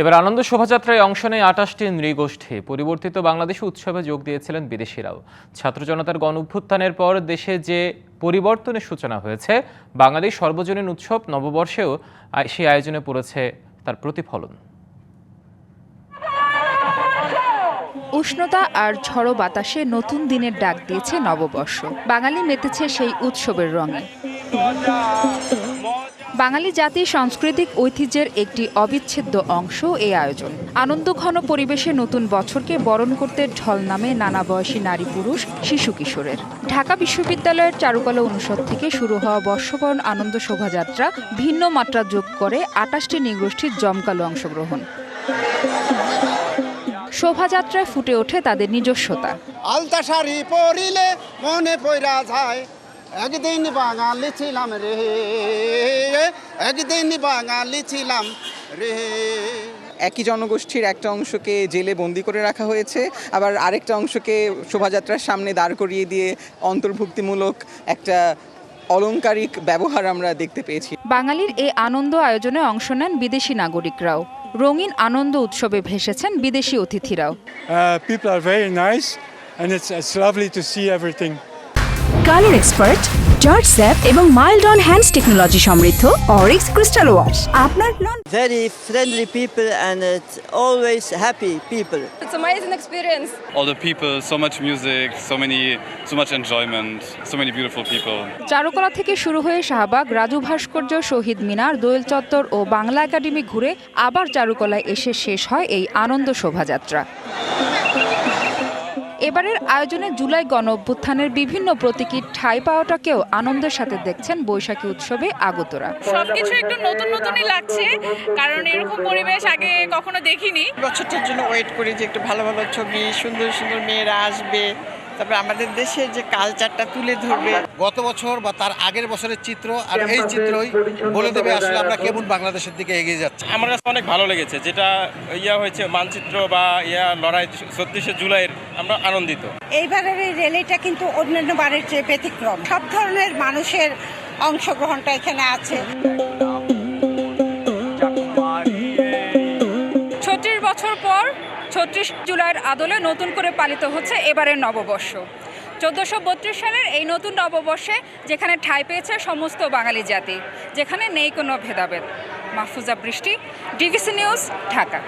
এবার আনন্দ শোভাযাত্রায় অংশ নেয় আটাশটি নৃগোষ্ঠী। পরিবর্তিত বাংলাদেশ উৎসবে যোগ দিয়েছিলেন বিদেশিরাও। ছাত্র জনতার গণ অভ্যুত্থানের পর দেশে যে পরিবর্তনের সূচনা হয়েছে বাঙালির সর্বজনীন উৎসব নববর্ষেও সেই আয়োজনে পড়েছে তার প্রতিফলন। উষ্ণতা আর ঝড়ো বাতাসে নতুন দিনের ডাক দিয়েছে নববর্ষ। বাঙালি মেতেছে সেই উৎসবের রঙে। বাঙালি জাতির সাংস্কৃতিক ঐতিহ্যের একটি অবিচ্ছেদ্য অংশ এই আয়োজন। আনন্দঘন পরিবেশে নতুন বছরকে বরণ করতে ঢল নামে নানা বয়সী নারী পুরুষ, শিশু কিশোরের। ঢাকা বিশ্ববিদ্যালয়ের চারুকলা অনুষদ থেকে শুরু হওয়া বর্ষবরণ আনন্দ শোভাযাত্রা ভিন্ন মাত্রা যোগ করে আটাশটি নিগোষ্ঠীর জমকালো অংশগ্রহণ। শোভাযাত্রায় ফুটে ওঠে তাদের নিজস্বতা। আলতা শাড়ি পরিলে মনে পইরা যায়। একদিন বাঙালি ছিলাম রে একদিন বাঙালি ছিলাম রে একই জনগোষ্ঠীর একটা অংশকে জেলে বন্দি করে রাখা হয়েছে আবার আরেকটা অংশকে শোভাযাত্রার সামনে দাঁড় করিয়ে দিয়ে অন্তর্ভুক্তিমূলক একটা অলংকারিক ব্যবহার আমরা দেখতে পেয়েছি। বাঙালির এই আনন্দ আয়োজনে অংশ নেন বিদেশি নাগরিকরাও। রঙিন আনন্দ উৎসবে ভেসেছেন বিদেশি অতিথিরাও। People are very nice, and it's, it's lovely to see everything. Colour expert George sap এবং মাইল্ড অন হ্যান্ডস টেকনোলজি সমৃদ্ধ অরিক্স ক্রিস্টাল ওয়াশ আপনার non very friendly people and it always happy people it's amazing experience all the people so much music so many so much enjoyment so many beautiful people Charukala থেকে শুরু হয়ে শাহবাগ রাজু ভাস্কর্য শহীদ মিনার দোয়েল চত্বর ও Bangla academy ঘুরে আবার চারুকলায় এসে শেষ হয় এই আনন্দ শোভাযাত্রা। এবারের আয়োজনে জুলাই গণ অভ্যুত্থানের বিভিন্ন প্রতীকী ঠাঁই পাওয়াটাকেও আনন্দের সাথে দেখছেন বৈশাখী উৎসবে আগতরা। সবকিছু একটু নতুন নতুনই লাগছে কারণ এরকম পরিবেশ আগে কখনো দেখিনি। বছরটার জন্য ওয়েট করি যে একটু ভালো ভালো ছবি সুন্দর সুন্দর মেয়েরা আসবে। তারপরে আমাদের দেশের যে কালচারটা তুলে ধরবে। গত বছর বা তার আগের বছরের চিত্র আর এই চিত্রই বলে দেবে আসলে আমরা কেমন বাংলাদেশের দিকে এগিয়ে যাচ্ছি। আমার কাছে অনেক ভালো লেগেছে যেটা ইয়া হয়েছে মানচিত্র বা ইয়া লড়াই ছত্রিশে জুলাইয়ের আমরা আনন্দিত। এইবারের এই র্যালিটা কিন্তু অন্যান্য বারের চেয়ে ব্যতিক্রম। সব ধরনের মানুষের অংশগ্রহণটা এখানে আছে। ছত্রিশ বছর পর ছত্রিশ জুলাইয়ের আদলে নতুন করে পালিত হচ্ছে এবারের নববর্ষ। চোদ্দোশো বত্রিশ সালের এই নতুন নববর্ষে যেখানে ঠাঁই পেয়েছে সমস্ত বাঙালি জাতি, যেখানে নেই কোনো ভেদাভেদ। মাহফুজা বৃষ্টি ডিভিসি নিউজ, ঢাকা।